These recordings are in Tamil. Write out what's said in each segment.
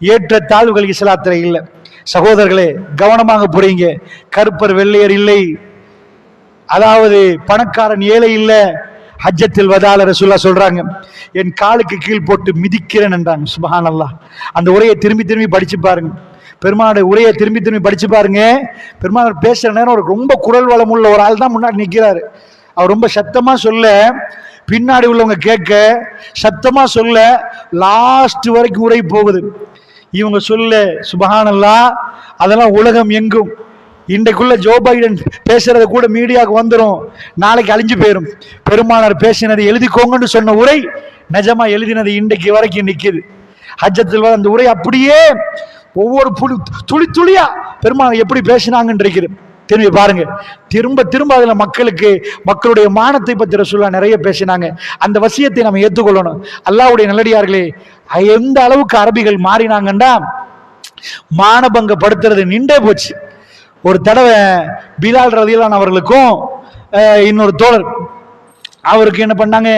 ஏற்ற தாழ்வுகள் இஸ்லாத்தில் இல்லை. சகோதரர்களே கவனமாக புரியுங்க. கருப்பர் வெள்ளையர் இல்லை. அதாவது பணக்காரன் ஏழை இல்லை. ஹஜ்ஜத்தில் வதால ரசூல்லா சொல்றாங்க என் காலுக்கு கீழ் போட்டு மிதிக்கிறேன் என்றாங்க. சுபஹான் அல்லா அந்த உரையை திரும்பி திரும்பி படிச்சு பாருங்க. பெருமானுடைய உரையை திரும்பி திரும்பி படிச்சு பாருங்க. பெருமாள் பேசுற நேரம் ஒரு ரொம்ப குரல் வளம் உள்ள ஒரு ஆள் தான் முன்னாடி நிற்கிறாரு அவர் ரொம்ப சத்தமா சொல்ல பின்னாடி உள்ளவங்க கேட்க சத்தமா சொல்ல லாஸ்ட் வரைக்கும் உரை போகுது. இவங்க சொல்ல சுபஹானல்லா அதெல்லாம் உலகம் எங்கும். இன்றைக்குள்ள ஜோ பைடன் பேசுறது கூட மீடியாவுக்கு வந்துடும் நாளைக்கு அழிஞ்சு போயிடும் பெருமானார் பேசினது எழுதிக்கோங்கன்னு சொன்ன உரை நிஜமா எழுதினது இன்றைக்கு வரைக்கும் நிற்கிது ஹஜ்ஜத்தில் வர அந்த உரை அப்படியே ஒவ்வொரு புளி துளி துளியா பெருமாள் எப்படி பேசினாங்கன்னு திரும்பி பாருங்க. திரும்ப திரும்ப அதில் மக்களுக்கு மக்களுடைய மானத்தை பற்றி ரசூல்லா நிறைய பேசினாங்க. அந்த வசியத்தை நம்ம ஏற்றுக்கொள்ளணும் அல்லாஹ்வுடைய நல்லடியார்களே எந்த அளவுக்கு அரபிகள் மாறினாங்கன்னா மானபங்கப்படுத்துறது நின்றே போச்சு. ஒரு தடவை பிலால் ரதியிலான அவர்களுக்கும் இன்னொரு தோழர் அவருக்கு என்ன பண்ணாங்க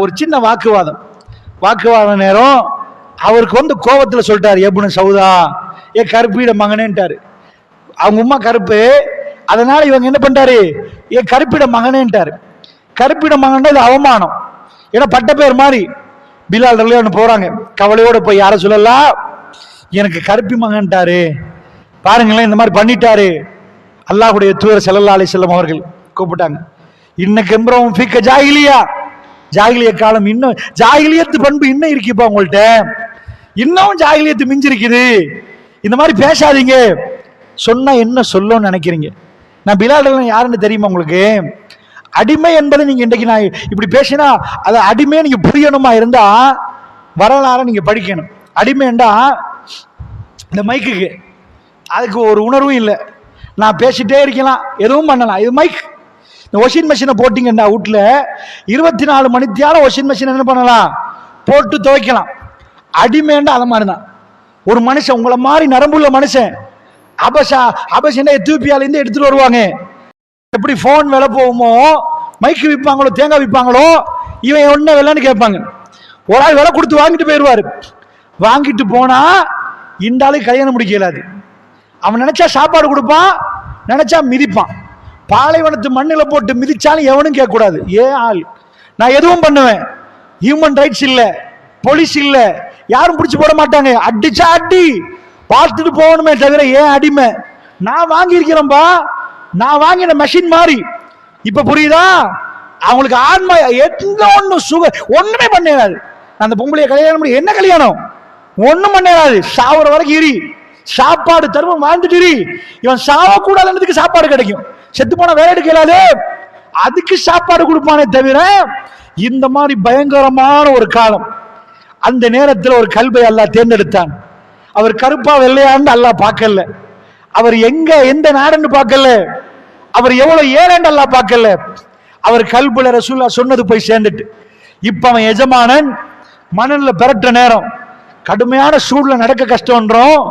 ஒரு சின்ன வாக்குவாதம். வாக்குவாத நேரம் அவருக்கு வந்து கோபத்தில் சொல்லிட்டார் எப்புனு சவுதா ஏ கருப்பீட மகனேன்ட்டாரு. அவங்க உம்மா கருப்பு. அதனால இவங்க என்ன பண்ணிட்டாரு? ஏன் கருப்பிட மகனேன்ட்டாரு. கருப்பிட மகன் இது அவமானம். ஏன்னா பட்ட பேர் மாதிரி. பிலால் ரலியான்னு போறாங்க. கவலையோட போய் யார சொல்லலாம் எனக்கு கருப்பி மகன்ட்டாரு. பாருங்களேன் இந்த மாதிரி பண்ணிட்டாரு. அல்லாஹுடைய தூர செல்லல்லா அலி செல்லம் அவர்கள் கூப்பிட்டாங்க. இன்னைக்கு எம்பரம் ஃபிக்க ஜாகிலியா? ஜாகிலிய காலம் இன்னும் ஜாகிலியத்து பண்பு இன்னும் இருக்குப்பா உங்கள்கிட்ட இன்னும் ஜாகிலியத்து மிஞ்சிருக்குது. இந்த மாதிரி பேசாதீங்க. சொன்னா என்ன சொல்லணும்னு நினைக்கிறீங்க? நான் பிலால் யாருன்னு தெரியுமா உங்களுக்கு? அடிமை என்பதை நீங்க இன்றைக்கு நான் இப்படி பேசினா அதை அடிமை நீங்க புரியணுமா இருந்தா வரலாறு நீங்க படிக்கணும். அடிமைண்டா இந்த மைக்குக்கு அதுக்கு ஒரு உணர்வும் இல்லை. நான் பேசிட்டே இருக்கலாம். எதுவும் பண்ணலாம். இது மைக். இந்த வாஷிங் மிஷினை போட்டிங்கன்னா வீட்டில் இருபத்தி நாலு மணித்தியால வாஷிங் மிஷின் என்ன பண்ணலாம்? போட்டு துவைக்கலாம். அடிமைண்டா அதை மாதிரி தான் ஒரு மனுஷன் உங்களை மாதிரி நரம்புள்ள மனுஷன் அபசா அபசனா எத்தியோப்பியாலேருந்து எடுத்துட்டு வருவாங்க. எப்படி ஃபோன் விலை போகுமோ மைக்கு விற்பாங்களோ தேங்காய் விற்பாங்களோ இவன் என்ன விலைன்னு கேட்பாங்க. ஒரு ஆள் விலை கொடுத்து வாங்கிட்டு போயிடுவாரு. வாங்கிட்டு போனா இந்த கல்யாணம் முடிக்கலாது அவன் நினைச்சா சாப்பாடு கொடுப்பான் நினைச்சா மிதிப்பான். பாலைவனத்து மண்ணில் போட்டு மிதிச்சாலும் எவனும் கேட்கக்கூடாது. ஏன் ஆள். நான் எதுவும் பண்ணுவேன். ஹியூமன் ரைட்ஸ் இல்லை. போலீஸ் இல்லை. யாரும் பிடிச்சி போட மாட்டாங்க. அடிச்சா அடி. பார்த்துட்டு போகணுமே தவிர ஏன் அடிமை? நான் வாங்கியிருக்கிறேன்பா. நான் வாங்கின மெஷின் மாதிரி. இப்ப புரியுதா? அவங்களுக்கு ஆன்மா எந்த ஒன்றும் சுக ஒண்ணுமே பண்ணாது அந்த பொம்பளைய கல்யாணம் பண்ணி என்ன கல்யாணம்? ஒண்ணும் பண்ணாது சாவுற வரைக்கும் இரி. சாப்பாடு தருமம் வாழ்ந்துட்டு இரு. இவன் சாவக்கூடாதுன்றதுக்கு சாப்பாடு கிடைக்கும். செத்து போன வேலை எடுக்கலாது அதுக்கு சாப்பாடு கொடுப்பானே தவிர இந்த மாதிரி பயங்கரமான ஒரு காலம். அந்த நேரத்தில் ஒரு கல்வை தேர்ந்தெடுத்தான். அவர் கருப்பா வெள்ளையான்னு அல்லாஹ் பார்க்கல. அவர் எங்க எந்த நாடுன்னு பார்க்கல. அவர் எவ்வளவு ஏறேன்னு அல்லாஹ் பார்க்கல. அவர் கல்புல ரசூல்லா சொன்னது போய் சேர்ந்துட்டு. இப்ப அவன் எஜமானன் மணல்ல பெரட்ட நேரம். கடுமையான சூழ்ல நடக்க கஷ்டம்ன்றோம்.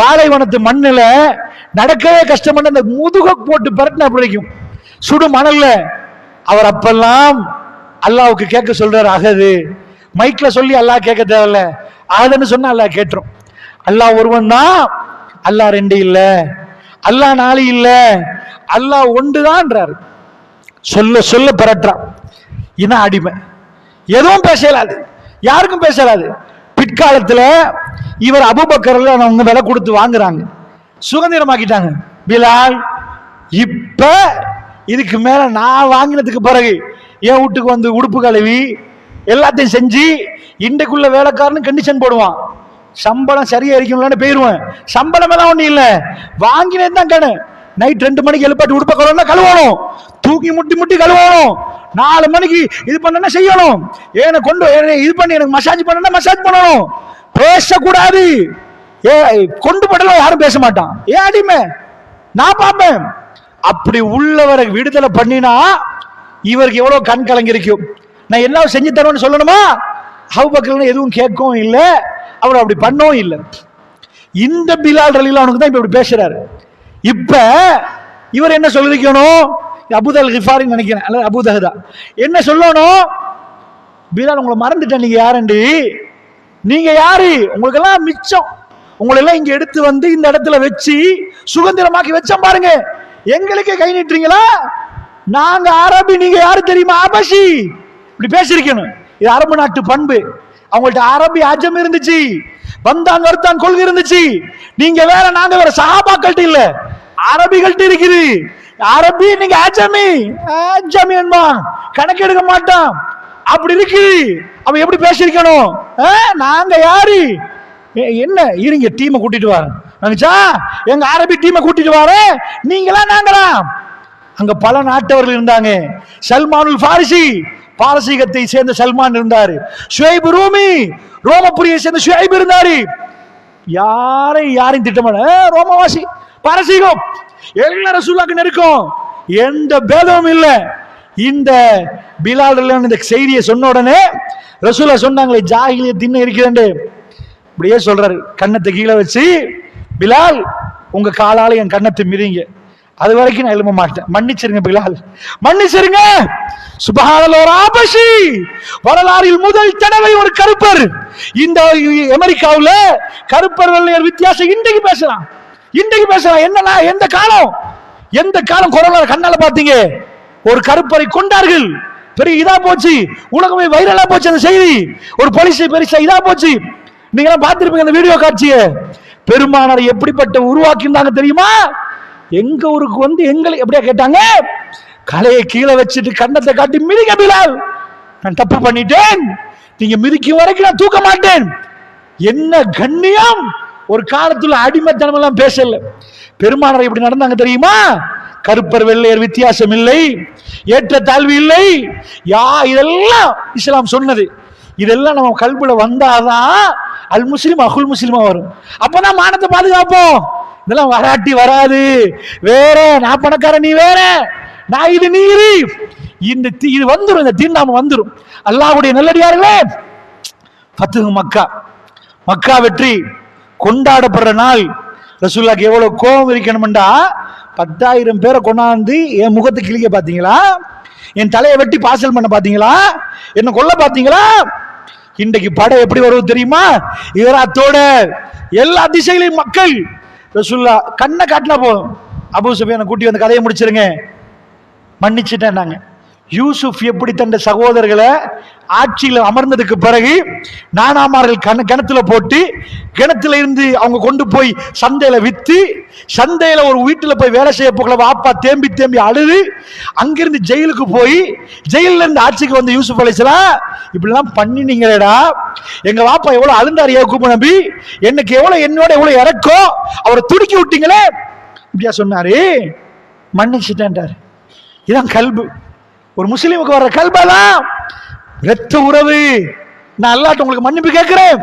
பாலைவனத்து மண்ணில் நடக்கவே கஷ்டம் அந்த முதுக போட்டு பெரட்டினா பிடிக்கும் சுடு மணல்ல. அவர் அப்பெல்லாம் அல்லாவுக்கு கேட்க சொல்றாரு அகது. மைக்ல சொல்லி அல்லாஹ் கேட்க தேவையில்ல. அகதுன்னு சொன்னா அல்லாஹ் கேட்டுரும். அல்லாஹ் ஒருவன் தான். அல்லாஹ் ரெண்டு இல்ல. அல்லாஹ் நாலு இல்ல. அல்லாஹ் ஒன்றுதான்றாரு சொல்ல சொல்ல பெறட்டான் இதான் அடிமை. எதுவும் பேசலாது. யாருக்கும் பேசலாது. பிற்காலத்துல இவர் அபுபக்கர்ல அவங்க விலை கொடுத்து வாங்குறாங்க. சுதந்திரமாக்கிட்டாங்க. பிலால் இப்ப இதுக்கு மேல நான் வாங்கினதுக்கு பிறகு என் வீட்டுக்கு வந்து உடுப்பு கழுவி எல்லாத்தையும் செஞ்சு இன்றைக்குள்ள வேலைக்காரனு கண்டிஷன் போடுவான். சம்பளம் சரியா இருக்கணும்னு போயிடுவேன் சம்பளம் எல்லாம் ஒண்ணும் இல்ல. வாங்கினேன் தான் கடன். நைட் ரெண்டு மணிக்கு எழுப்பாட்டி உடுப்ப கழுவணும் கழுவணும். தூக்கி முட்டி முட்டி கழுவணும். நாலு மணிக்கு இது பண்ணனா செய்யணும். ஏன கொண்டு இது பண்ணி எனக்கு மசாஜ் பண்ணனா மசாஜ் பண்ணணும். பேசக்கூடாது. ஏ கொண்டு படலாம் யாரும் பேச மாட்டான். ஏன் அடிமை? நான் பார்ப்பேன். அப்படி உள்ளவரை விடுதலை பண்ணினா இவருக்கு எவ்வளோ கண் கலங்கிருக்கும் நான் என்ன செஞ்சு தருவேன்னு சொல்லணுமா? ஹவு ஹவுபக்கர்னு எதுவும் கேட்கவும் இல்லை. அவர் அப்படி பண்ணவும் இல்லை. இந்த பிலால் ரலில அவனுக்கு தான் இப்ப இப்படி பேசுறாரு. இப்ப இவர் என்ன சொல்லிருக்கணும்? அபுதல் ஹிஃபாரின்னு நினைக்கிறேன். அல்லது அபுதஹதா என்ன சொல்லணும்? பிலால் உங்களை மறந்துட்டேன். நீங்க யாருண்டி? நீங்க யாரு? உங்களுக்கு எல்லாம் மிச்சம். உங்களை எல்லாம் இங்க எடுத்து வந்து இந்த இடத்துல வச்சு சுதந்திரமாக்கி வச்சோம் பாருங்க. எங்களுக்கே கை நீட்டுறீங்களா? நாங்க அரபி நீங்க யாரு தெரியுமா? அபசி இப்படி பேசிருக்கணும் இது அரபு நாட்டு பண்பு. அவங்கள்ட்ட அரபி அஜம் இருந்துச்சு. வந்தான் வருத்தான் கொள்கை இருந்துச்சு. நீங்க வேற நாங்க வேற சஹாபாக்கள்ட்ட இல்ல. அரபிகள்ட்ட இருக்குது. அரபி நீங்க ஆஜமி ஆஜமி என்பான் கணக்கெடுக்க மாட்டான். அப்படி இருக்கு. அவன் எப்படி பேசியிருக்கணும்? ஆ, நாங்க யாரு? என்ன? இருங்க டீமை கூட்டிட்டு வரேன். நினைச்சா எங்க அரபி டீமை கூட்டிட்டு வரேன் நீங்களா நாங்களா அங்க பல நாட்டவர்கள் இருந்தாங்க. சல்மானுல் ஃபாரிசி பாரசீகத்தை சேர்ந்த சல்மான் இருந்தாரு. ஷுவைப் ரூமி ரோமபுரியை சேர்ந்த ஷுவைப் இருந்தாரு. யாரை யாரையும் திட்டமான ரோமவாசி பாரசீகம். எல்லா ரசூலாக்கு நெருக்கம். எந்த பேதமும் இல்லை. இந்த பிலால் இந்த செய்தியை சொன்ன உடனே ரசூலா சொன்னாங்களே ஜாகிலிய தின்ன இருக்கிறேன் இப்படியே சொல்றாரு. கண்ணத்தை கீழே வச்சு பிலால் உங்க காலால என் கண்ணத்தை மிதிங்க. அது வரைக்கும் நான் எழும்ப மாட்டேன். மன்னிச்சிருங்க பிலால். மன்னிச்சிருங்க. சுபஹானல்லாஹ் ஒரு ஆபசி. வரலாறில் முதல் தடவை ஒரு கருப்பர். இந்த அமெரிக்காவில் கருப்பர் வெள்ளையர் வித்தியாசம் இன்றைக்கு பேசலாம். இன்றைக்கு பேசலாம். என்னன்னா எந்த காலம்? எந்த காலம் கொரோனா கண்ணால பாத்தீங்க ஒரு கருப்பரை கொண்டார்கள். பெரிய இதா போச்சு. உலகமே வைரலா போச்சு அந்த செய்தி. ஒரு போலீஸ் பெருசா இதா போச்சு. நீங்க எல்லாம் பார்த்திருப்பீங்க அந்த வீடியோ காட்சியை. பெருமானார் எப்படிப்பட்ட உருவாக்கியிருந்தாங்க தெரியுமா? எங்க ஊருக்கு வந்து எங்களை எப்படியா கேட்டாங்க? கலையை கீழே வச்சுட்டு கண்ணத்தை காட்டி மிதிக்க பிலால். நான் தப்பு பண்ணிட்டேன். நீங்க மிதிக்கும் வரைக்கும் நான் தூக்க மாட்டேன். என்ன கண்ணியம்? ஒரு காலத்துல அடிமைத்தனம் எல்லாம் பேசல. பெருமானார் இப்படி நடந்தாங்க தெரியுமா? கருப்பர் வெள்ளையர் வித்தியாசம் இல்லை. ஏற்ற தாழ்வு இல்லை. யா இதெல்லாம் இஸ்லாம் சொன்னது. இதெல்லாம் நம்ம கல்வில வந்தாதான் அல் முஸ்லீம் அகுல் முஸ்லீமா வரும். அப்பதான் மானத்தை பாதுகாப்போம். இதெல்லாம் வராட்டி வராது. வேற நான் பணக்காரன் நீ வேற. நான் இது நீரி. இந்த இது வந்துடும் இந்த தீன் நாம வந்துடும் அல்லாஹ்வுடைய நல்லடியார்களே பத்துங்க மக்கா. மக்கா வெற்றி. கொண்டாடப்படுற நாள். ரசூல்லாக்கு எவ்வளவு கோபம் இருக்கணும்டா பத்தாயிரம் பேரை கொண்டாந்து என் முகத்தை கிழிக்க பாத்தீங்களா? என் தலையை வெட்டி பாசல் பண்ண பாத்தீங்களா? என்ன கொல்ல பாத்தீங்களா? இன்றைக்கு படம் எப்படி வருவது தெரியுமா? ஈராத்தோட எல்லா திசையிலையும் மக்கள் ரசுல்லா கண்ணை காட்டினா போதும். அபூ சுபியானை கூட்டி வந்து கதையை முடிச்சிருங்க. மன்னிச்சிட்டேன் நாங்கள் யூசுப் எப்படி தன் சகோதரர்களை ஆட்சியில் அமர்ந்ததுக்கு பிறகு நானாமார்கள் கண கிணத்துல போட்டு கிணத்துல இருந்து அவங்க கொண்டு போய் சந்தையில வித்து சந்தையில ஒரு வீட்டில் போய் வேலை செய்ய போகல வாப்பா தேம்பி தேம்பி அழுது அங்கிருந்து ஜெயிலுக்கு போய் ஜெயில இருந்து ஆட்சிக்கு வந்த யூசுப் அலிஸ்லாம் இப்படிலாம் பண்ணினீங்களேடா எங்க வாப்பா எவ்வளவு அழுந்தார் ஏகுப்பு நம்பி எனக்கு எவ்வளவு என்னோட எவ்வளவு இறக்கோ அவரை துடுக்கி விட்டீங்களே? இப்படியா சொன்னாரு. மன்னிச்சுட்டேன்டாரு. இதான் கல்பு. ஒரு முஸ்லீமுக்கு வர்ற தான் இரத்த உறவு. நான் அல்லாட்ட உங்களுக்கு மன்னிப்பு கேட்கிறேன்.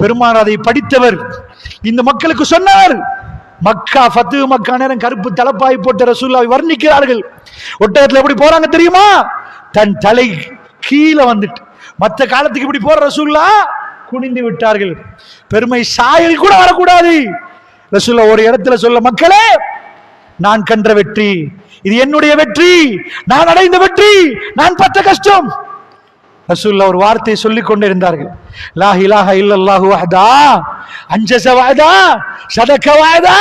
பெருமான் அதை படித்தவர். இந்த மக்களுக்கு சொன்னவர். மக்கா ஃபத்து மக்கா நேரம் கருப்பு தலப்பாய் போட்ட ரசூல்லாவை வர்ணிக்கிறார்கள். ஒட்டகத்தில் எப்படி போறாங்க தெரியுமா? தன் தலை கீழே வந்துட்டு. மற்ற காலத்துக்கு இப்படி போற ரசூல்லா? குனிந்து விட்டார்கள். பெருமை சாயல் கூட வரக்கூடாது. ரசூல்லா ஒரு இடத்துல சொல்ல மக்களே நான் கன்ற வெற்றி இது என்னுடைய வெற்றி. நான் அடைந்த வெற்றி. நான் பட்ட கஷ்டம். ரசூல்லா ஒரு வார்த்தையை சொல்லிக் கொண்டிருந்தார்கள். லா இலாஹ இல்லல்லாஹு வஹதா. அஞ்சச வஹதா. சதக்க வஹதா.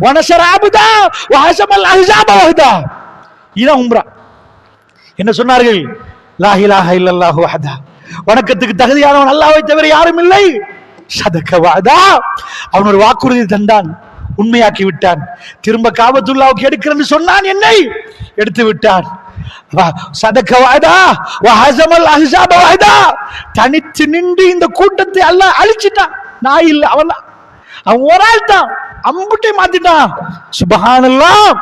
வனசர அபதா. வஹசமல் அஹ்ஸாப வஹதா. இதான் உம்ரா. என்ன சொன்னார்கள்? லா இலாஹ இல்லல்லாஹு வஹதா. வணக்கத்துக்கு தகுதியானவன் அல்லாஹ்வை தவிர யாரும் இல்லை. சதக்க வஹதா. அவன் ஒரு வாக்குறுதி தந்தான். உண்மையாக்கி விட்டான். திரும்ப காபத்துல்லாவுக்கு எடுக்கிறேன்னு சொன்னான் என்னை. எடுத்து விட்டான். வா- சதக்க வாய்தா ஹசமல் அஹ்ஸாப வாய்தா. தனித்து நின்று இந்த கூட்டத்தை அல்ல அழிச்சிட்டான். நான் இல்ல அவன் அவன் ஒரு ஆள் தான். அம்புட்டை மாத்திட்டான். சுபகானெல்லாம்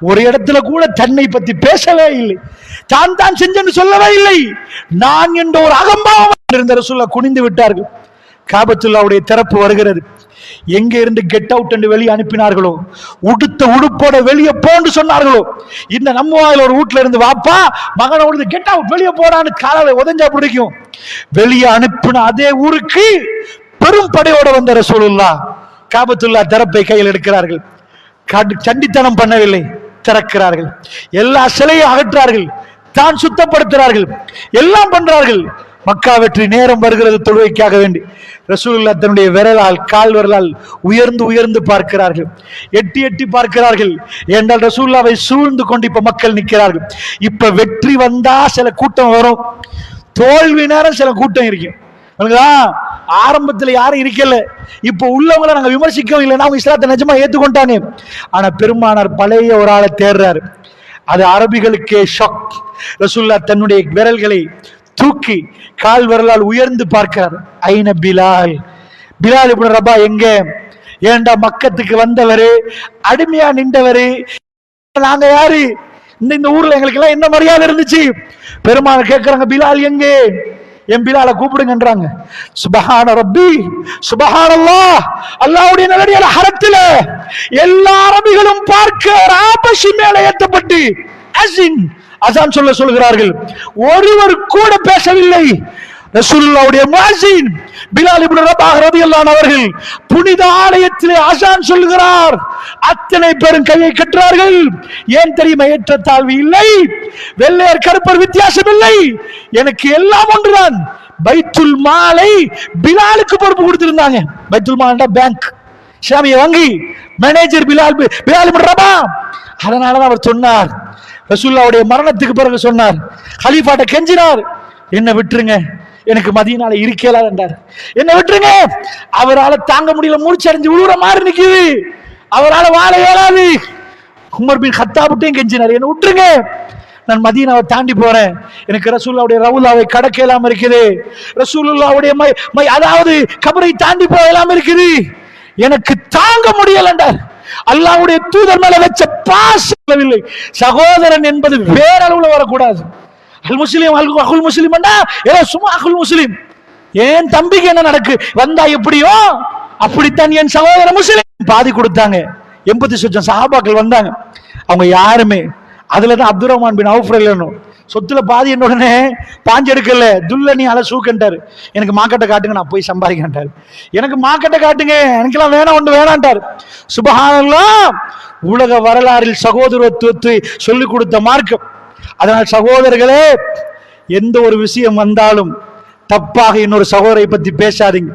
ஒரு இடத்துல கூட தன்னை பத்தி பேசவே இல்லை. தான் தான் செஞ்சேன்னு சொல்லவே இல்லை. நான் என்ற ஒரு அகம்பாவம் இருந்த ரசூல்லா குனிந்து விட்டார்கள். காபத்துல்லாவுடைய திறப்பு வருகிறது. எங்க இருந்து கெட் அவுட் என்று வெளியே அனுப்பினார்களோ? உடுத்த உடுப்போட வெளியே போன்னு சொன்னார்களோ? இந்த நம்ம ஒரு வீட்டுல இருந்து வாப்பா மகனை உழுது கெட் அவுட் வெளியே போடான்னு காலால உதஞ்சா பிடிக்கும் வெளியே அனுப்பின அதே ஊருக்கு பெரும் படையோட வந்த ரசூலுல்லா காபத்துல்லா திறப்பை கையில் எடுக்கிறார்கள். சண்டித்தனம் பண்ணவில்லை திறக்கிறார்கள். எல்லா சிலையும் அகற்றார்கள். தான் சுத்தப்படுத்துகிறார்கள் எல்லாம் பண்றார்கள். மக்கா வெற்றி நேரம் வருகிறது தொழுகைக்காக வேண்டி. ரசூலுல்லாஹ் தன்னுடைய விரலால் கால் விரலால் உயர்ந்து உயர்ந்து பார்க்கிறார்கள். எட்டி எட்டி பார்க்கிறார்கள். என்றால் ரசூல்லாவை சூழ்ந்து கொண்டு இப்ப மக்கள் நிற்கிறார்கள். இப்ப வெற்றி வந்தா சில கூட்டம் வரும். தோல்வி நேரம் சில கூட்டம் இருக்கும். ஆரம்பத்தில் யாரும் இருக்கல. இப்ப உள்ளவங்களை நாங்க விமர்சிக்கவும் இல்லைன்னா அவங்க இஸ்லாத்தை நிஜமா ஏத்துக்கொண்டாங்க ஆனா பெருமானார் பழைய ஒரு ஆளை தேடுறாரு. அது அரபிகளுக்கே ஷாக் ரசூல்லா தன்னுடைய விரல்களை தூக்கி கால் விரலால் உயர்ந்து பார்க்கிறார். ஐன பிலால்? பிலால் இப்படி ரபா எங்க? ஏண்டா மக்கத்துக்கு வந்தவரு? அடிமையா நின்றவரு? நாங்க யாரு? இந்த இந்த ஊர்ல எங்களுக்கு எல்லாம் என்ன மரியாதை இருந்துச்சு? பெருமாள் கேட்கிறாங்க பிலால் எங்கே? என் பிலால கூப்பிடுங்கன்றாங்க. சுபஹான ரப்பி சுபஹானல்லாஹ். அல்லாஹ்வுடைய நல்லடியால ஹரத்தில எல்லா அரபிகளும் பார்க்க ஆபஷி மேல ஏத்தப்பட்டு அசின் அசான் சொல்ல சொல்கிறார்கள் ஒருவர் கூட பேசவில்லை. ரசூலுல்லாவுடைய மாசின் பிலால் இப்னு ரபாஹ் ரலியல்லாஹு அவர்கள் புனித ஆலயத்திலே அசான் சொல்கிறார் அத்தனை பேரும் கையை கட்டுறார்கள். ஏன் தெரியுமா? ஏற்றத்தாழ்வு இல்லை. வெள்ளையர் கருப்பர் வித்தியாசம் இல்லை. எனக்கு எல்லாம் ஒன்றுதான். பைத்துல் மாலை பிலாலுக்கு பொறுப்பு கொடுத்திருந்தாங்க. பைத்துல் மால்டா பேங்க் இஸ்லாமிய வங்கி. Manager Bilal Bilal ibn Rabah அதனாலதான் அவர் சொன்னார் ரசூல்லாவுடைய மரணத்துக்கு பிறகு சொன்னார் ஹலீஃபாட்ட கெஞ்சினார். என்ன விட்டுருங்க. எனக்கு மதியனால இருக்கலாது என்றார். என்ன விட்டுருங்க. அவரால் தாங்க முடியல. மூச்சடைஞ்சு உழுவுற மாதிரி நிக்குது. அவரால் வாழ இயலாது. உமர் பின் ஹத்தாபுட்டையும் கெஞ்சினார். என்ன விட்டுருங்க. நான் மதீனாவை தாண்டி போறேன். எனக்கு ரசூல்லாவுடைய ரவுலாவை கடக்க இல்லாம இருக்குது. ரசூலுல்லாவுடைய மை மை அதாவது கபரை தாண்டி போக இல்லாம இருக்குது. எனக்கு தாங்க முடியல அல்லாவுடைய தூதர் மேல வச்ச பாசம் இல்லை சகோதரன் என்பது வேற அளவுல வரக்கூடாது. அல் முஸ்லீம் அகுல் முஸ்லீம் ஏதோ சும்மா அகுல் முஸ்லீம். ஏன் தம்பிக்கு என்ன நடக்கு? வந்தா எப்படியோ? அப்படித்தான் என் சகோதர முஸ்லீம். பாதி கொடுத்தாங்க. எண்பத்தி சொச்சம் சஹாபாக்கள் வந்தாங்க. அவங்க யாருமே. அதுல தான் அப்துல் ரஹ்மான் பின் அவுஃப் சொத்துல பாதி என்ன உடனே பாஞ்செடுக்கல துல்ல நீ அல சூக்கன்ட்டாரு எனக்கு மாக்கட்டை காட்டுங்க நான் போய் சம்பாதிக்கன்ட்டாரு எனக்கு மாக்கட்டை காட்டுங்க எனக்கெல்லாம் வேணாம் ஒன்று வேணான்ட்டார் சுபஹானல்லாஹ் உலக வரலாறில் சகோதரத்துவத்தை சொல்லிக் கொடுத்த மார்க்கம் அதனால் சகோதரர்களே எந்த ஒரு விஷயம் வந்தாலும் தப்பாக இன்னொரு சகோதரை பற்றி பேசாதீங்க.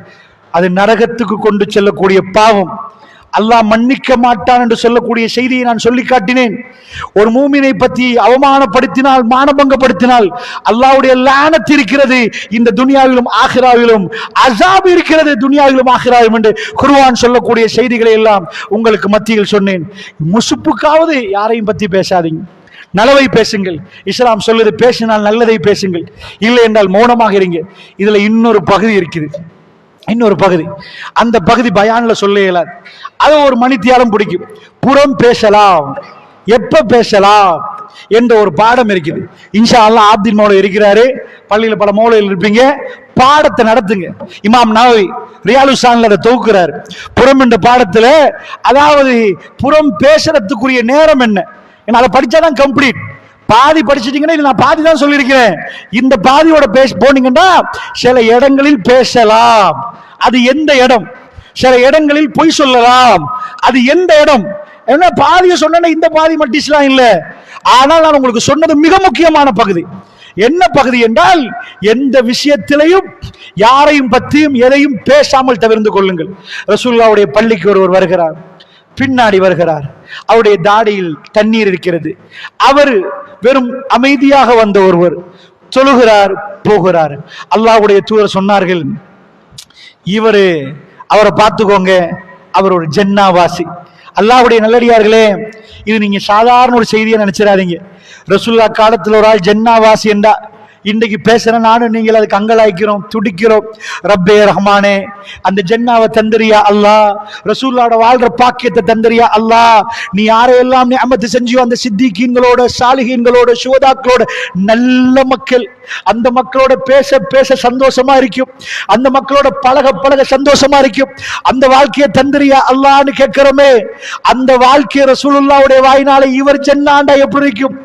அது நரகத்துக்கு கொண்டு செல்லக்கூடிய பாவம். அல்லாஹ் மன்னிக்க மாட்டான் என்று சொல்லக்கூடிய செய்தியை நான் சொல்லி காட்டினேன். ஒரு மூமினை பற்றி அவமானப்படுத்தினால் மானபங்கப்படுத்தினால் அல்லாவுடைய லானத் இருக்கிறது. இந்த துனியாவிலும் ஆகிராவிலும் அசாப் இருக்கிறது. துனியாவிலும் ஆகிராவிலும் என்று குருவான் சொல்லக்கூடிய செய்திகளை எல்லாம் உங்களுக்கு மத்தியில் சொன்னேன். முசுப்புக்காவது யாரையும் பத்தி பேசாதீங்க. நலவை பேசுங்கள். இஸ்லாம் சொல்லுது பேசினால் நல்லதை பேசுங்கள். இல்லை என்றால் மௌனமாக இருங்க. இதுல இன்னொரு பகுதி இருக்குது இன்னொரு பகுதி. அந்த பகுதி பயான்ல சொல்ல இயலாது. அது ஒரு மணித்தியாலம் பிடிக்கும். புறம் பேசலாம் எப்ப பேசலாம் என்ற ஒரு பாடம் இருக்குது. இன்ஷா அல்லா ஆப்தின் மௌல இருக்கிறாரு. பள்ளியில் பல மௌலையில் இருப்பீங்க. பாடத்தை நடத்துங்க. இமாம் நவவி ரியாலுசான்ல அதை தொகுக்கிறார். புறம் என்ற பாடத்தில் அதாவது புறம் பேசுறதுக்குரிய நேரம் என்ன? ஏன்னா அதை படித்தாதான் கம்ப்ளீட் பாதி படிச்சிட்டீங்கன்னா நான் பாதி தான் சொல்லியிருக்கிறேன். இந்த பாதியோட பேச போனீங்கன்னா சில இடங்களில் பேசலாம். அது எந்த இடம்? சில இடங்களில் பொய் சொல்லலாம். அது எந்த இடம்? என்ன பாதியை சொன்னேன்னா இந்த பாதி மட்டிஸ்லாம் இல்லை. ஆனால் நான் உங்களுக்கு சொன்னது மிக முக்கியமான பகுதி. என்ன பகுதி என்றால் எந்த விஷயத்திலையும் யாரையும் பற்றியும் எதையும் பேசாமல் தவிர்த்து கொள்ளுங்கள். ரசூல்லாவுடைய பள்ளிக்கு ஒருவர் வருகிறார். பின்னாடி வருகிறார். அவருடைய தாடியில் தண்ணீர் இருக்கிறது. அவர் வெறும் அமைதியாக வந்த ஒருவர் சொல்லுகிறார் போகிறார். அல்லாஹ்வுடைய தூதர் சொன்னார்கள் இவரு அவரை பார்த்துக்கோங்க அவர் ஒரு ஜென்னாவாசி. அல்லாஹ்வுடைய நல்லடியார்களே இது நீங்க சாதாரண ஒரு செய்தியை நினைச்சிடாதீங்க. ரசுல்லா காலத்தில் ஒரு ஆள் ஜென்னாவாசி என்றா இன்றைக்கு பேசுற நானும் நீங்கள் அதுக்கு அங்கலாய்க்கிறோம் துடிக்கிறோம். ரப்பே ரஹ்மானே அந்த ஜென்னாவை தந்தரியா அல்லாஹ்? ரசூல்லாவோட வாழ்ற பாக்கியத்தை தந்தரியா அல்லாஹ்? நீ யாரையெல்லாம் நீ அமத்து செஞ்சியோ அந்த சித்திகீன்களோட சாலிகீன்களோட சுவதாக்களோட நல்ல மக்கள். அந்த மக்களோட பேச பேச சந்தோஷமா இருக்கும். அந்த மக்களோட பழக பழக சந்தோஷமா இருக்கும். அந்த வாழ்க்கையை தந்திரியா அல்லான்னு கேட்கிறோமே. அந்த வாழ்க்கையை ரசூலுல்லாவுடைய வாயினால இவர் ஜென்னாண்டா எப்படி இருக்கும்?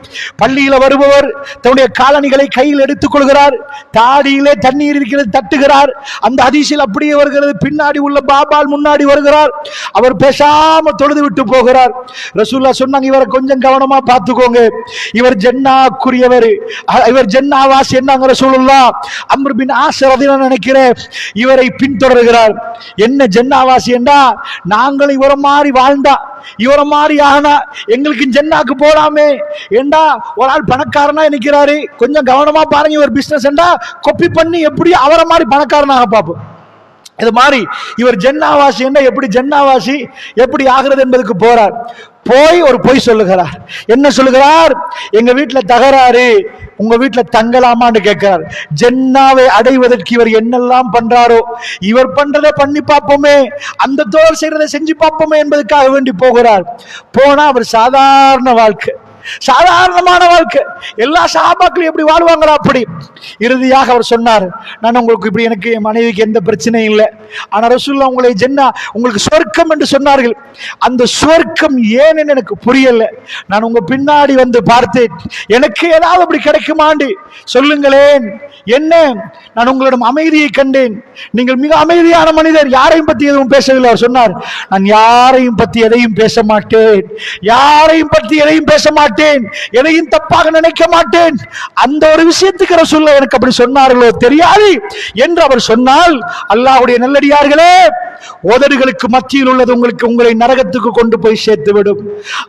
பள்ளியில வருபவர் தன்னுடைய காலணிகளை கையில் எடுத்துக் கொள்கிறார் தாடியிலே தண்ணீர் இருக்கிறது தட்டுகிறார். அந்த அதிசயில் அப்படியே வருகிறது. பின்னாடி உள்ள பாபால் முன்னாடி வருகிறார். அவர் பேசாம தொழுது விட்டு போகிறார். ரசூல்லா சொன்னாங்க இவரை கொஞ்சம் கவனமா பார்த்துக்கோங்க. இவர் ஜென்னாக்குரியவர். இவர் ஜென்னாவாசி என்னங்க ரசூலுல்லா அம்ர் பின் நினைக்கிறேன் இவரை பின்தொடர்கிறார். என்ன ஜென்னாவாசி என்றா நாங்களும் இவரை மாதிரி வாழ்ந்தா இவரை மாதிரி ஆகினா எங்களுக்கு ஜென்னாக்கு போலாமே. ஏண்டா ஒரு ஆள் பணக்காரனா நினைக்கிறாரு கொஞ்சம் கவனமா பாருங்க இவர் பிசினஸ் என்றா கொப்பி பண்ணி எப்படி அவரை மாதிரி பணக்காரனாக பார்ப்போம். இது மாதிரி இவர் ஜென்னாவாசி என்ன எப்படி ஜென்னாவாசி எப்படி ஆகிறது என்பதுக்கு போறார். போய் ஒரு பொய் சொல்லுகிறார். என்ன சொல்லுகிறார்? எங்க வீட்டில் தகராறு உங்க வீட்டில் தங்கலாமான்னு கேட்கிறார். ஜென்னாவை அடைவதற்கு இவர் என்னெல்லாம் பண்றாரோ இவர் பண்றதை பண்ணி பார்ப்போமே அந்த தோழர் செய்யறதை செஞ்சு பார்ப்போமே என்பதற்காக வேண்டி போகிறார். போனா அவர் சாதாரண வாழ்க்கை. சாதாரணமான வாழ்க்கை. எல்லா சகாபாக்களும் எப்படி வாழ்வாங்களா அப்படி. இறுதியாக அவர் சொன்னார் நான் உங்களுக்கு இப்படி எனக்கு என் மனைவிக்கு எந்த பிரச்சனையும் இல்லை. ஆனால் ரசூல்லா உங்களை ஜென்னா உங்களுக்கு சொர்க்கம் என்று சொன்னார்கள். அந்த சொர்க்கம் ஏன்னு எனக்கு புரியல. நான் உங்க பின்னாடி வந்து பார்த்தேன். எனக்கு ஏதாவது அப்படி கிடைக்குமாண்டு. சொல்லுங்களேன். என்ன? நான் உங்களிடம் அமைதியை கண்டேன். நீங்கள் மிக அமைதியான மனிதர். யாரையும் பத்தி எதுவும் பேசவில்லை. அவர் சொன்னார் நான் யாரையும் பத்தி எதையும் பேச மாட்டேன். யாரையும் பத்தி எதையும் பேச மாட்டேன் எதையும் தப்பாக நினைக்க மாட்டேன். அந்த ஒரு விஷயத்துக்கு ரசூல்லா எனக்கு அப்படி சொன்னார்களோ தெரியாது என்று அவர் சொன்னால் அல்லாஹுடைய நல்லடியார்களே உதடுகளுக்கு மத்தியில் உள்ளது உங்களுக்கு உங்களை நரகத்துக்கு கொண்டு போய் சேர்த்து விடும்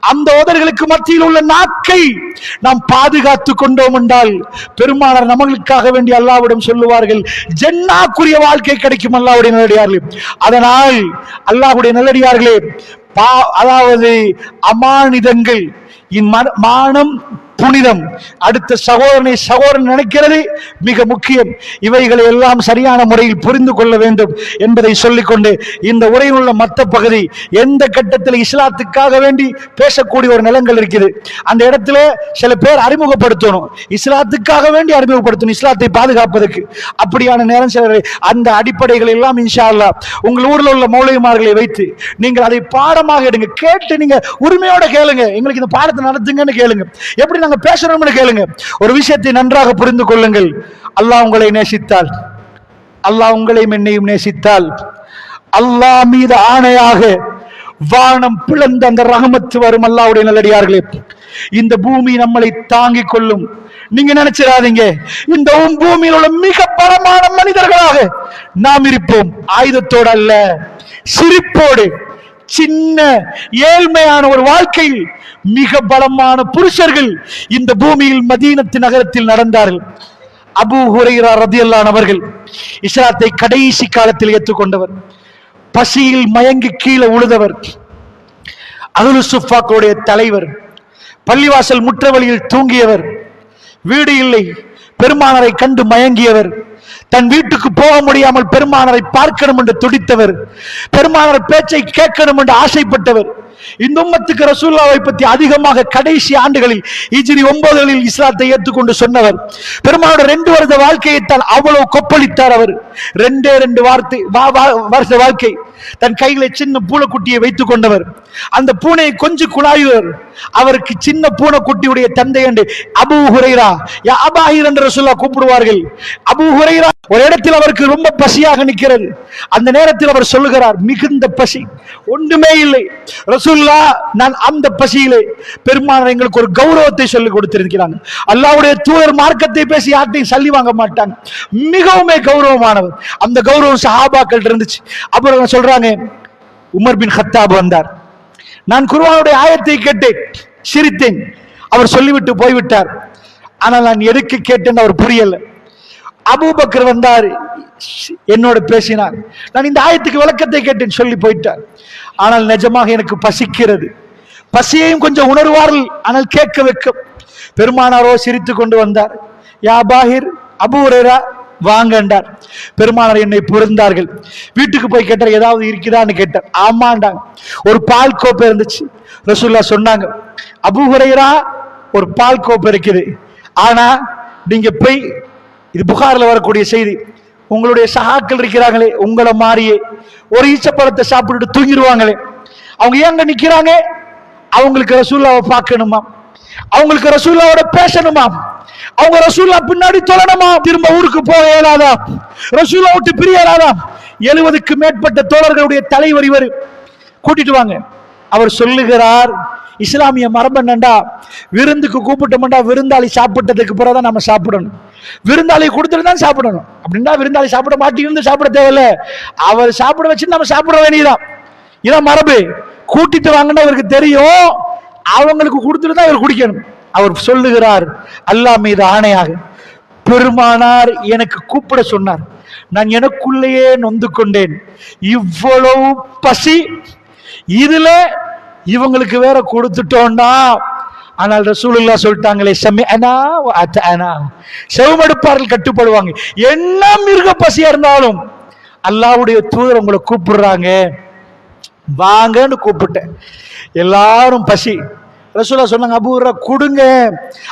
அந்த உதடுகளுக்கு மத்தியில் உள்ள நாக்கை நாம் பாதுகாத்து கொண்டோம் என்றால் பெருமானார் நம்மளுக்காக வேண்டி அல்லாவிடம் சொல்லுவார்கள் ஜென்னாக்குரிய வாழ்க்கை கிடைக்கும் அல்லாவுடைய நல்லடியார்களே. அதனால் அல்லாஹ்வுடைய நல்லடியார்களே பா- அதாவது அமானிதங்கள் இம்மானம் புனிதம். அடுத்த சகோதரனை சகோதரன் நினைக்கிறது மிக முக்கியம். இவைகளை எல்லாம் சரியான முறையில் புரிந்து கொள்ள வேண்டும் என்பதை சொல்லிக்கொண்டு இந்த உரையில் உள்ள மற்ற பகுதி எந்த கட்டத்தில் இஸ்லாத்துக்காக வேண்டி பேசக்கூடிய ஒரு நிலங்கள் இருக்குது. அந்த இடத்துல சில பேர் அறிமுகப்படுத்தணும். இஸ்லாத்துக்காக வேண்டி அறிமுகப்படுத்தணும் இஸ்லாத்தை பாதுகாப்பதற்கு. அப்படியான நேரம் சில அந்த அடிப்படைகள் எல்லாம் இன்ஷா அல்லா உங்கள் ஊரில் உள்ள மௌலிகமார்களை வைத்து நீங்கள் அதை பாடமாக எடுங்க. கேட்டு நீங்க உரிமையோட கேளுங்க. எங்களுக்கு இந்த பாடத்தை நடத்துங்கன்னு கேளுங்க. எப்படி நாங்க பேசணும்னு கேளுங்க. ஒரு விஷயத்தை நன்றாக புரிந்து கொள்ளுங்கள். அல்லாஹ் உங்களை நேசித்தால். அல்லாஹ் உங்களையும் என்னையும் நேசித்தால். அல்லாஹ் மீது ஆணையாக வானம் பிளந்த அந்த ரஹமத்து வரும் அல்லாஹ்வுடைய நல்லடியார்களே. இந்த பூமி நம்மளை தாங்கிக் கொள்ளும். நீங்க நினைச்சிடாதீங்க. இந்த பூமியில் உள்ள மிக பலமான மனிதர்களாக நாம் இருப்போம். ஆயுதத்தோடு அல்ல சிரிப்போடு சின்ன ஏழ்மையான ஒரு வாழ்க்கையில் மிக பலமான புருஷர்கள் இந்த பூமியில் மதீனத்து நகரத்தில் நடந்தார்கள். அபு ஹுரைரா ரதியல்லான் அவர்கள் இஸ்லாத்தை கடைசி காலத்தில் ஏற்றுக்கொண்டவர். பசியில் மயங்கி கீழே உழுதவர். அகுலு சுஃபாக்களுடைய தலைவர். பள்ளிவாசல் முற்றவழியில் தூங்கியவர். வீடு இல்லை பெருமானரை கண்டு மயங்கியவர். தன் வீட்டுக்கு போக முடியாமல் பெருமானரை பார்க்கணும் என்று துடித்தவர். பெருமானர் பேச்சை கேட்கணும் என்று ஆசைப்பட்டவர். இந்த உம்மத்துக்கு ரசூல்லாவை பற்றி அதிகமாக கடைசி ஆண்டுகளில் இஜிரி ஒன்பதுகளில் இஸ்லாத்தை ஏற்றுக்கொண்டு சொன்னவர். பெருமானோட ரெண்டு வருட வாழ்க்கையை தான் அவ்வளவு கொப்பளித்தார் அவர். ரெண்டே ரெண்டு வார்த்தை வா- வருஷ வாழ்க்கை. தன் கைகளை சின்ன பூனைக்குட்டியை வைத்துக் கொண்டவர். அந்த பூனையை கொஞ்சம் குழாயுவர். அவருக்கு சின்ன பூனைக்குட்டியுடைய தந்தை என்று அபு ஹுரைரா யா அபாஹிர் என்று ரசூல்லா கூப்பிடுவார்கள். அபு ஹுரைரா ஒரு இடத்தில் அவருக்கு ரொம்ப பசியாக நிற்கிறது. அந்த நேரத்தில் அவர் சொல்லுகிறார் மிகுந்த பசி. ஒன்றுமே இல்லை. ரசூல்லா நான் அந்த பசியிலே பெருமானார் எங்களுக்கு ஒரு கௌரவத்தை சொல்லி கொடுத்திருக்கிறாங்க. அல்லாவுடைய தூதர் மார்க்கத்தை பேசி யார்ட்டையும் சல்லி வாங்க மாட்டாங்க. மிகவுமே கௌரவமானவர். அந்த கௌரவம் சஹாபாக்கள் இருந்துச்சு. அப்புறம் சொல்றாங்க உமர் பின் ஹத்தாப் வந்தார். நான் குருவானுடைய ஆயத்தை கேட்டேன் சிரித்தேன். அவர் சொல்லிவிட்டு போய்விட்டார். ஆனால் நான் எதுக்கு கேட்டேன்னு அவர் புரியல. அபூபக்கர் வந்தார். என்னோட பேசினார். நான் இந்த ஆயத்துக்கு விளக்கத்தை கேட்டேன் சொல்லி போயிட்டார். ஆனால் நிஜமாக எனக்கு பசிக்கிறது. பசியையும் கொஞ்சம் உணர்வார்கள் ஆனால் கேட்க வைக்கும். பெருமானாரோ சிரித்து கொண்டு வந்தார். யா பாஹிர் அபூரேரா வாங்கண்டார் பெருமானார் என்னை புரிந்தார்கள். வீட்டுக்கு போய் கேட்டார் ஏதாவது இருக்குதான்னு கேட்டார். ஆமாண்டாங்க ஒரு பால் கோப்பை இருந்துச்சு. ரசூல்லா சொன்னாங்க அபூ ஒரு பால் கோப்பை இருக்குது. ஆனா நீங்க போய் இது புகாரில் வரக்கூடிய செய்தி உங்களுடைய சகாக்கள் இருக்கிறாங்களே உங்களை மாறியே ஒரு ஈச்சப்பழத்தை சாப்பிட்டுட்டு தூங்கிடுவாங்களே அவங்க ஏங்க நிக்கிறாங்க? அவங்களுக்கு ரசூல்லாவை பார்க்கணுமா? அவங்களுக்கு ரசூல்லாவோட பேசணுமா? அவங்க ரசூல்லா பின்னாடி தொழணுமா? திரும்ப ஊருக்கு போக இயலாதா? ரசூல்லா விட்டு பிரியலாதா எழுபதுக்கு மேற்பட்ட தோழர்களுடைய தலைவர் இவர். கூட்டிட்டு வாங்க. அவர் சொல்லுகிறார் இஸ்லாமிய மரபு என்னண்டா? விருந்துக்கு கூப்பிட்டோம்டா விருந்தாளி சாப்பிட்டதுக்கு பிறகு தான் நம்ம சாப்பிடணும். விருந்தாளி கொடுத்துட்டு தான் சாப்பிடணும். அப்படின்னா விருந்தாளி சாப்பிட மாட்டேங்குது சாப்பிட தேவையில்ல. அவர் சாப்பிட வச்சு நம்ம சாப்பிட வேண்டியதுதான். இதான் மரபு. கூட்டிட்டு வாங்கன்னா அவருக்கு தெரியும். அவங்களுக்கு கொடுத்துட்டு தான் அவர் குடிக்கணும். அவர் சொல்லுகிறார் அல்லாஹ் மீது ஆணையாக. பெருமானார் எனக்கு கூப்பிட சொன்னார் நான் எனக்குள்ளேயே நொந்து கொண்டேன். இவ்வளவு பசி இதுல இவங்களுக்கு வேற கொடுத்துட்டோம்னா. ஆனால் ரசூலுல்லா சொல்லிட்டாங்களே செம்மி அனா அனா செவமடுப்பார்கள் கட்டுப்படுவாங்க. என்ன மிருக பசியா இருந்தாலும் அல்லாவுடைய தூதர் உங்களை கூப்பிடுறாங்க. வாங்கன்னு கூப்பிட்டேன். எல்லாரும் பசி. ரசூலா சொன்னாங்க அபூரா கொடுங்க.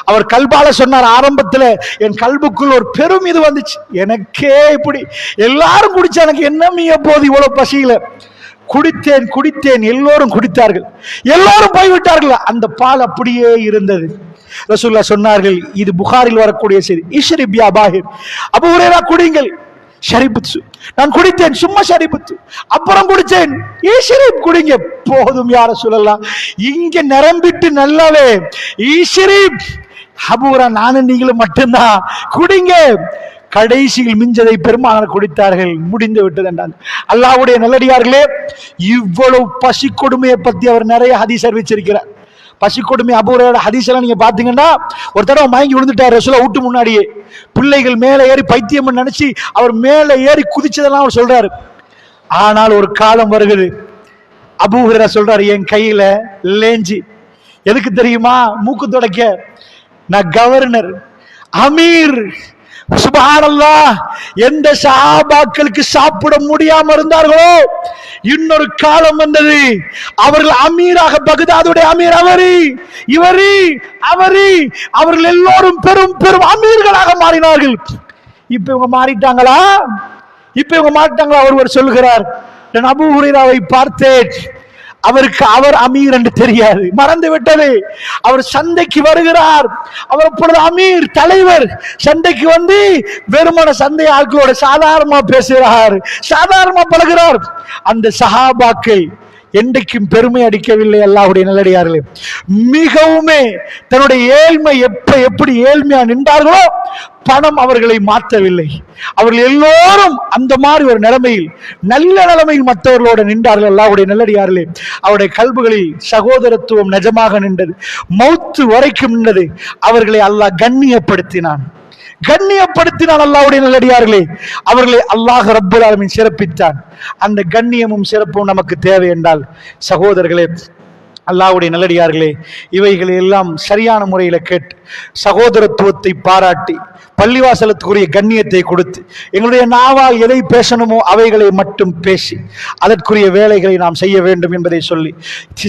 அவர் கல்பால சொன்னார் ஆரம்பத்தில் என் கல்புக்குள் ஒரு பெரும் இது வந்துச்சு. எனக்கே இப்படி. எல்லாரும் குடிச்சா எனக்கு என்ன மீ போது இவ்வளோ பசியில? குடித்தேன் குடித்தேன். எல்லோரும் குடித்தார்கள். எல்லோரும் போய்விட்டார்கள். அந்த பால் அப்படியே இருந்தது. ரசூல்லா சொன்னார்கள் இது புகாரில் வரக்கூடிய செய்தி. ஈஸ்வரிபியா பாஹிர். அபூரேரா குடிங்கள். ஷரிபுத்து நான் குடித்தேன் சும்மா ஷரிபுத்து அப்புறம் குடித்தேன். ஏ ஷரீப் குடிங்க. போதும் யார சொல்லலாம் இங்க நிரம்பிட்டு நல்லாவே ஈஸ்வரீப் அபூரா நானும் நீங்களும் மட்டும்தான். குடிங்க. கடைசியில் மிஞ்சதை பெருமானார் குடித்தார்கள். முடிந்து விட்டது என்றான். அல்லாவுடைய நல்லடியார்களே இவ்வளவு பசி கொடுமையை பத்தி அவர் நிறைய ஹதீஸ் அறிவிச்சிருக்கிறார். பசி கொடுமை அபூரோட ஹதீஸ் நீங்கள் நீங்க பாத்தீங்கன்னா ஒரு தடவை மயங்கி விழுந்துட்டார் ரசூலா வீட்டு முன்னாடியே. பிள்ளைகள் மேலே ஏறி பைத்தியம் நினைச்சு அவர் மேலே ஏறி குதிச்சதெல்லாம் அவர் சொல்றாரு. ஆனால் ஒரு காலம் வருகிறது. அபூஹரா சொல்றாரு என் கையில லேஞ்சி. எதுக்கு தெரியுமா? மூக்கு துடைக்க. நான் கவர்னர் அமீர். சுபஹானல்லா எந்த சஹாபாக்களுக்கு சாப்பிட முடியாம இருந்தார்களோ இன்னொரு காலம் வந்தது. அவர்கள் அமீராக பகதாதுடைய அமீர் அவரி இவரி அவரி. அவர்கள் எல்லோரும் பெரும் பெரும் அமீர்களாக மாறினார்கள். இப்ப இவங்க மாறிட்டாங்களா? இப்ப இவங்க மாறிட்டாங்களா? ஒருவர் சொல்லுகிறார் நான் அபூ பார்த்தேன். அவருக்கு அவர் அமீர் என்று தெரியாது. மறந்து விட்டது அவர் சந்தைக்கு வருகிறார். அவர் அப்பொழுது அமீர் தலைவர். சந்தைக்கு வந்து வெறுமன சந்தை ஆட்களோட சாதாரணமா பேசுகிறார். சாதாரணமா பழகிறார். அந்த சஹாபாக்கள் என்றைக்கும் பெருமை அடிக்கவில்லை அல்லாஹுடைய நல்லடியார்களே மிகவுமே தன்னுடைய ஏழ்மை எப்ப எப்படி ஏழ்மையா நின்றார்களோ பணம் அவர்களை மாற்றவில்லை. அவர்கள் எல்லோரும் அந்த மாதிரி ஒரு நிலைமையில் நல்ல நிலைமையில் மற்றவர்களோட நின்றார்கள் அல்லாவுடைய நல்லடியார்களே அவருடைய கல்புகளில் சகோதரத்துவம் நிஜமாக நின்றது. மௌத்து வரைக்கும் நின்றது. அவர்களை அல்லாஹ் கண்ணியப்படுத்தினான். கண்ணியப்படுத்தினான் அல்லாவுடைய நல்லடியார்களே அவர்களை அல்லாஹ் ரப்பல் ஆலமீன் சிறப்பித்தான். அந்த கண்ணியமும் சிறப்பும் நமக்கு தேவை என்றால் சகோதரர்களே அல்லாவுடைய நல்லடியார்களே இவைகளை எல்லாம் சரியான முறையில் கேட்டு சகோதரத்துவத்தை பாராட்டி பள்ளிவாசலத்துக்குரிய கண்ணியத்தை கொடுத்து எங்களுடைய நாவால் எதை பேசணுமோ அவைகளை மட்டும் பேசி அதற்குரிய வேலைகளை நாம் செய்ய வேண்டும் என்பதை சொல்லி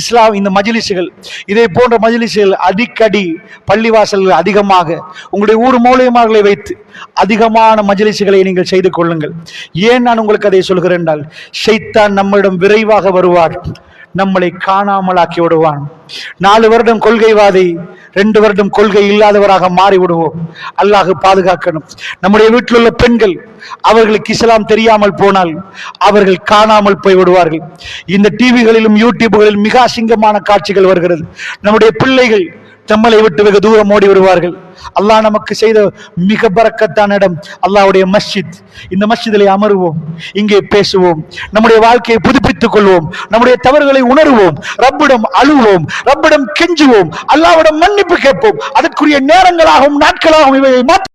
இஸ்லாம் இந்த மஜிலிசுகள் இதை போன்ற மஜிலிசுகள் அடிக்கடி பள்ளிவாசல்கள் அதிகமாக உங்களுடைய ஊர் மூலியமார்களை வைத்து அதிகமான மஜிலிசுகளை நீங்கள் செய்து கொள்ளுங்கள். ஏன் நான் உங்களுக்கு அதை சொல்கிறேன் என்றால் ஷைத்தான் நம்மிடம் விரைவாக வருவார் நம்மளை காணாமலாக்கி விடுவான். நாலு வருடம் கொள்கைவாதி ரெண்டு வருடம் கொள்கை இல்லாதவராக மாறிவிடுவோம். அல்லாஹ் பாதுகாக்கணும். நம்முடைய வீட்டில் உள்ள பெண்கள் அவர்களுக்கு இஸ்லாம் தெரியாமல் போனால் அவர்கள் காணாமல் போய் விடுவார்கள் இந்த டிவிகளிலும் யூடியூப்களிலும் மிக அசிங்கமான காட்சிகள் வருகிறது. நம்முடைய பிள்ளைகள் நம்மளை விட்டு வெகு தூரம் ஓடி வருவார்கள் அல்லாஹ் நமக்கு செய்த மிக பறக்கத்தான இடம் அல்லாஹ்வுடைய மஸ்ஜித். இந்த மஸ்ஜிதில் அமருவோம் இங்கே பேசுவோம் நம்முடைய வாழ்க்கையை புதுப்பித்துக் கொள்வோம் நம்முடைய தவறுகளை உணர்வோம் ரப்பிடம் அழுவோம் ரப்பிடம் கெஞ்சுவோம் அல்லாவிடம் மன்னிப்பு கேட்போம். அதற்குரிய நேரங்களாகவும் நாட்களாகவும் இவையை மாற்ற